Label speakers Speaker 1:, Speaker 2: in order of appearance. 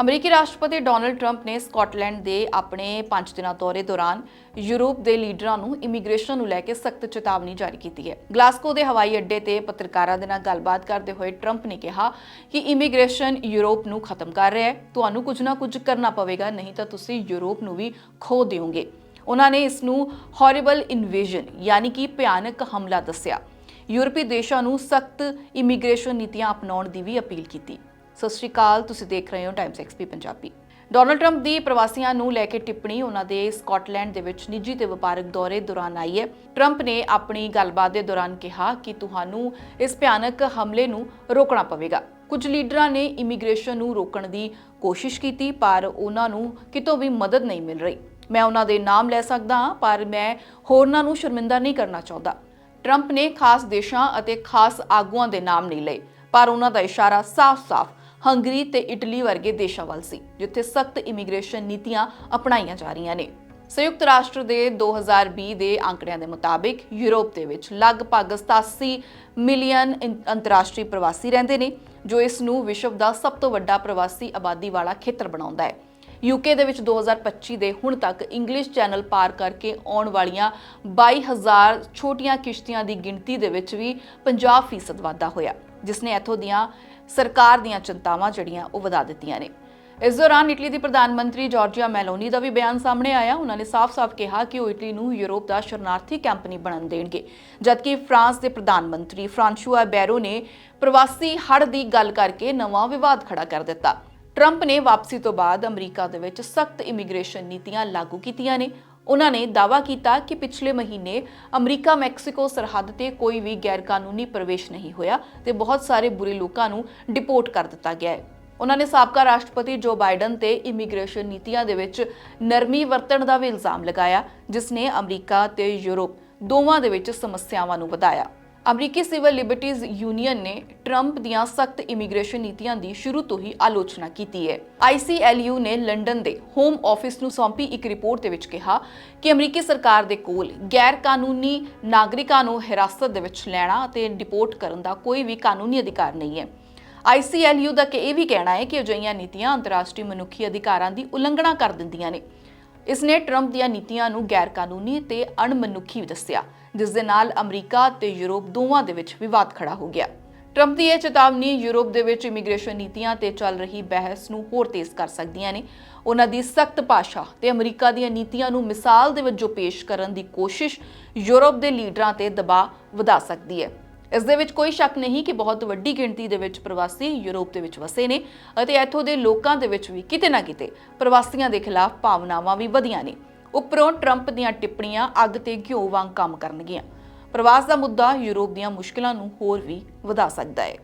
Speaker 1: ਅਮਰੀਕੀ ਰਾਸ਼ਟਰਪਤੀ Donald Trump ਨੇ ਸਕਾਟਲੈਂਡ ਦੇ ਆਪਣੇ 5 ਦਿਨਾਂ ਦੌਰੇ ਦੌਰਾਨ ਯੂਰਪ ਦੇ ਲੀਡਰਾਂ ਨੂੰ ਇਮੀਗ੍ਰੇਸ਼ਨ ਨੂੰ ਲੈ ਕੇ ਸਖਤ ਚੇਤਾਵਨੀ ਜਾਰੀ ਕੀਤੀ ਹੈ। ਗਲਾਸਕੋ ਦੇ ਹਵਾਈ ਅੱਡੇ ਤੇ ਪੱਤਰਕਾਰਾਂ ਦੇ ਨਾਲ ਗੱਲਬਾਤ ਕਰਦੇ ਹੋਏ ਟਰੰਪ ਨੇ ਕਿਹਾ ਕਿ ਇਮੀਗ੍ਰੇਸ਼ਨ ਯੂਰਪ ਨੂੰ ਖਤਮ ਕਰ ਰਿਹਾ ਹੈ। ਤੁਹਾਨੂੰ ਕੁਝ ਨਾ ਕੁਝ ਕਰਨਾ ਪਵੇਗਾ, ਨਹੀਂ ਤਾਂ ਤੁਸੀਂ ਯੂਰਪ ਨੂੰ ਵੀ ਖੋ ਦਿਓਗੇ। ਉਹਨਾਂ ਨੇ ਇਸ ਨੂੰ ਹੌਰੀਬਲ ਇਨਵੇਜਨ ਯਾਨੀ ਕਿ ਭਿਆਨਕ ਹਮਲਾ ਦੱਸਿਆ। ਯੂਰਪੀ ਦੇਸ਼ਾਂ ਨੂੰ ਸਖਤ ਇਮੀਗ੍ਰੇਸ਼ਨ ਨੀਤੀਆਂ ਅਪਣਾਉਣ ਦੀ ਵੀ ਅਪੀਲ ਕੀਤੀ। ਸਤਿ ਸ਼੍ਰੀ ਅਕਾਲ, ਤੁਸੀਂ ਦੇਖ ਰਹੇ ਹੋ Times XP Punjabi. Donald Trump ਦੀ ਪ੍ਰਵਾਸੀਆਂ ਨੂੰ ਲੈ ਕੇ ਟਿੱਪਣੀ ਉਹਨਾਂ ਦੇ ਸਕਾਟਲੈਂਡ ਦੇ ਵਿੱਚ ਨਿੱਜੀ ਤੇ ਵਪਾਰਕ ਦੌਰੇ ਦੌਰਾਨ ਆਈ ਹੈ। ਟਰੰਪ ਨੇ ਆਪਣੀ ਗੱਲਬਾਤ ਦੇ ਦੌਰਾਨ ਕਿਹਾ ਕਿ ਤੁਹਾਨੂੰ ਇਸ ਭਿਆਨਕ ਹਮਲੇ ਨੂੰ ਰੋਕਣਾ ਪਵੇਗਾ। ਕੁਝ ਲੀਡਰਾਂ ਨੇ ਇਮੀਗ੍ਰੇਸ਼ਨ ਨੂੰ ਰੋਕਣ ਦੀ ਕੋਸ਼ਿਸ਼ ਕੀਤੀ, ਪਰ ਉਹਨਾਂ ਨੂੰ ਕਿਤੋਂ ਵੀ ਮਦਦ ਨਹੀਂ ਮਿਲ ਰਹੀ। ਮੈਂ ਉਹਨਾਂ ਦੇ ਨਾਮ ਲੈ ਸਕਦਾ ਹਾਂ, ਪਰ ਮੈਂ ਹੋਰਨਾਂ ਨੂੰ ਸ਼ਰਮਿੰਦਾ ਨਹੀਂ ਕਰਨਾ ਚਾਹੁੰਦਾ। ਟਰੰਪ ਨੇ ਖਾਸ ਦੇਸ਼ਾਂ ਅਤੇ ਖਾਸ ਆਗੂਆਂ ਦੇ ਨਾਮ ਨਹੀਂ ਲਏ, ਪਰ ਉਹਨਾਂ ਦਾ ਇਸ਼ਾਰਾ ਸਾਫ਼-ਸਾਫ਼ ਹੰਗਰੀ ਤੇ ਇਟਲੀ ਵਰਗੇ ਦੇਸ਼ਾਂ ਵੱਲ ਸੀ, ਜਿੱਥੇ ਸਖਤ ਇਮੀਗ੍ਰੇਸ਼ਨ ਨੀਤੀਆਂ ਅਪਣਾਈਆਂ ਜਾ ਰਹੀਆਂ ਨੇ। ਸੰਯੁਕਤ ਰਾਸ਼ਟਰ ਦੇ 2020 ਦੇ ਅੰਕੜਿਆਂ ਦੇ ਮੁਤਾਬਿਕ, ਯੂਰਪ ਦੇ ਵਿੱਚ ਲਗਭਗ 87 ਮਿਲੀਅਨ ਇੰ- ਅੰਤਰਰਾਸ਼ਟਰੀ ਪ੍ਰਵਾਸੀ ਰਹਿੰਦੇ ਨੇ, ਜੋ ਇਸ ਨੂੰ ਵਿਸ਼ਵ ਦਾ ਸਭ ਤੋਂ ਵੱਡਾ ਪ੍ਰਵਾਸੀ ਆਬਾਦੀ ਵਾਲਾ ਖੇਤਰ ਬਣਾਉਂਦਾ ਹੈ। ਯੂਕੇ ਦੇ ਵਿੱਚ 2025 ਦੇ ਹੁਣ ਤੱਕ ਇੰਗਲਿਸ਼ ਚੈਨਲ ਪਾਰ ਕਰਕੇ ਆਉਣ ਵਾਲੀਆਂ 22000 ਛੋਟੀਆਂ ਕਿਸ਼ਤੀਆਂ ਦੀ ਗਿਣਤੀ ਦੇ ਵਿੱਚ ਵੀ 50% ਵਾਧਾ ਹੋਇਆ, ਜਿਸ ਨੇ ਇਥੋਂ ਦੀਆਂ ਸਰਕਾਰ ਦੀਆਂ ਚਿੰਤਾਵਾਂ ਜਿਹੜੀਆਂ ਉਹ ਵਧਾ ਦਿੱਤੀਆਂ ਨੇ। ਇਸ ਦੌਰਾਨ ਇਟਲੀ ਦੀ ਪ੍ਰਧਾਨ ਮੰਤਰੀ ਜਾਰਜੀਆ ਮੈਲੋਨੀ ਦਾ ਵੀ ਬਿਆਨ ਸਾਹਮਣੇ ਆਇਆ। ਉਹਨਾਂ ਨੇ ਸਾਫ਼-ਸਾਫ਼ ਕਿਹਾ ਕਿ ਉਹ ਇਟਲੀ ਨੂੰ ਯੂਰਪ ਦਾ ਸ਼ਰਨਾਰਥੀ ਕੈਂਪ ਨਹੀਂ ਬਣਨ ਦੇਣਗੇ। ਜਦਕਿ ਫਰਾਂਸ ਦੇ ਪ੍ਰਧਾਨ ਮੰਤਰੀ ਫ੍ਰਾਂਸ਼ੂਆ ਬੈਰੋ ਨੇ ਪ੍ਰਵਾਸੀ ਹੜ੍ਹ ਦੀ ਗੱਲ ਕਰਕੇ ਨਵਾਂ ਵਿਵਾਦ ਖੜਾ ਕਰ ਦਿੱਤਾ। ਟਰੰਪ ਨੇ ਵਾਪਸੀ ਤੋਂ ਬਾਅਦ ਅਮਰੀਕਾ ਦੇ ਵਿੱਚ ਸਖਤ ਇਮੀਗ੍ਰੇਸ਼ਨ ਨੀਤੀਆਂ ਲਾਗੂ ਕੀਤੀਆਂ ਨੇ ਉਹਨਾਂ ਨੇ ਦਾਅਵਾ ਕੀਤਾ ਕਿ ਪਿਛਲੇ ਮਹੀਨੇ ਅਮਰੀਕਾ ਮੈਕਸੀਕੋ ਸਰਹੱਦ ਤੇ ਕੋਈ ਵੀ ਗੈਰਕਾਨੂੰਨੀ ਪ੍ਰਵੇਸ਼ ਨਹੀਂ ਹੋਇਆ ਤੇ ਬਹੁਤ ਸਾਰੇ ਬੁਰੇ ਲੋਕਾਂ ਨੂੰ ਡਿਪੋਰਟ ਕਰ ਦਿੱਤਾ ਗਿਆ ਹੈ। ਉਹਨਾਂ ਨੇ ਸਾਬਕਾ ਰਾਸ਼ਟਰਪਤੀ ਜੋ ਬਾਈਡਨ ਤੇ ਇਮੀਗ੍ਰੇਸ਼ਨ ਨੀਤੀਆਂ ਦੇ ਵਿੱਚ ਨਰਮੀ ਵਰਤਣ ਦਾ ਵੀ ਇਲਜ਼ਾਮ ਲਗਾਇਆ, ਜਿਸ ਨੇ ਅਮਰੀਕਾ ਤੇ ਯੂਰਪ ਦੋਵਾਂ ਦੇ ਵਿੱਚ ਸਮੱਸਿਆਵਾਂ ਨੂੰ ਵਧਾਇਆ। ਅਮਰੀਕੀ ਸਿਵਲ ਲਿਬਰਟੀਜ਼ ਯੂਨੀਅਨ ਨੇ ਟਰੰਪ ਦੀਆਂ ਸਖਤ ਇਮੀਗ੍ਰੇਸ਼ਨ ਨੀਤੀਆਂ ਦੀ ਸ਼ੁਰੂ ਤੋਂ ਹੀ ਆਲੋਚਨਾ ਕੀਤੀ ਹੈ। ICLU ਨੇ ਲੰਡਨ ਦੇ ਹੋਮ ਆਫਿਸ ਨੂੰ ਸੌਂਪੀ ਇੱਕ ਰਿਪੋਰਟ ਦੇ ਵਿੱਚ ਕਿਹਾ ਕਿ ਅਮਰੀਕੀ ਸਰਕਾਰ ਦੇ ਕੋਲ ਗੈਰ ਕਾਨੂੰਨੀ ਨਾਗਰਿਕਾਂ ਨੂੰ ਹਿਰਾਸਤ ਦੇ ਵਿੱਚ ਲੈਣਾ ਅਤੇ ਡਿਪੋਰਟ ਕਰਨ ਦਾ ਕੋਈ ਵੀ ਕਾਨੂੰਨੀ ਅਧਿਕਾਰ ਨਹੀਂ ਹੈ। ICLU ਦਾ ਕਿ ਇਹ ਵੀ ਕਹਿਣਾ ਹੈ ਕਿ ਅਜਿਹੀਆਂ ਨੀਤੀਆਂ ਅੰਤਰਰਾਸ਼ਟਰੀ ਮਨੁੱਖੀ ਅਧਿਕਾਰਾਂ ਦੀ ਉਲੰਘਣਾ ਕਰ ਦਿੰਦੀਆਂ ਨੇ। ਇਸ ਨੇ ਟਰੰਪ ਦੀਆਂ ਨੀਤੀਆਂ ਨੂੰ ਗੈਰ ਕਾਨੂੰਨੀ ਤੇ ਅਣਮਨੁੱਖੀ ਦੱਸਿਆ। ਜਿਸ ਦੇ ਨਾਲ ਅਮਰੀਕਾ ਤੇ ਯੂਰਪ ਦੋਵਾਂ ਦੇ ਵਿੱਚ ਵਿਵਾਦ ਖੜਾ ਹੋ ਗਿਆ। ਟਰੰਪ ਦੀ ਇਹ ਚੇਤਾਵਨੀ ਯੂਰਪ ਦੇ ਵਿੱਚ ਇਮੀਗ੍ਰੇਸ਼ਨ ਨੀਤੀਆਂ ਤੇ ਚੱਲ ਰਹੀ ਬਹਿਸ ਨੂੰ ਹੋਰ ਤੇਜ਼ ਕਰ ਸਕਦੀਆਂ ਨੇ। ਉਹਨਾਂ ਦੀ ਸਖਤ ਭਾਸ਼ਾ ਤੇ ਅਮਰੀਕਾ ਦੀਆਂ ਨੀਤੀਆਂ ਨੂੰ ਮਿਸਾਲ ਦੇ ਵਜੋਂ ਪੇਸ਼ ਕਰਨ ਦੀ ਕੋਸ਼ਿਸ਼ ਯੂਰਪ ਦੇ ਲੀਡਰਾਂ ਤੇ ਦਬਾਅ ਵਧਾ ਸਕਦੀ ਹੈ। ਇਸ ਦੇ ਵਿੱਚ ਕੋਈ ਸ਼ੱਕ ਨਹੀਂ ਕਿ ਬਹੁਤ ਵੱਡੀ ਗਿਣਤੀ ਦੇ ਵਿੱਚ ਪ੍ਰਵਾਸੀ ਯੂਰਪ ਦੇ ਵਿੱਚ ਵਸੇ ਨੇ ਅਤੇ ਇੱਥੋਂ ਦੇ ਲੋਕਾਂ ਦੇ ਵਿੱਚ ਵੀ ਕਿਤੇ ਨਾ ਕਿਤੇ ਪ੍ਰਵਾਸੀਆਂ ਦੇ ਖਿਲਾਫ ਭਾਵਨਾਵਾਂ ਵੀ ਵਧੀਆਂ ਨੇ। ਉੱਪਰੋਂ ਟਰੰਪ ਦੀਆਂ ਟਿੱਪਣੀਆਂ ਅੱਗ ਤੇ ਘਿਓ ਵਾਂਗ ਕੰਮ ਕਰਨਗੀਆਂ। ਪ੍ਰਵਾਸ ਦਾ ਮੁੱਦਾ ਯੂਰਪ ਦੀਆਂ ਮੁਸ਼ਕਲਾਂ ਨੂੰ ਹੋਰ ਵੀ ਵਧਾ ਸਕਦਾ ਹੈ।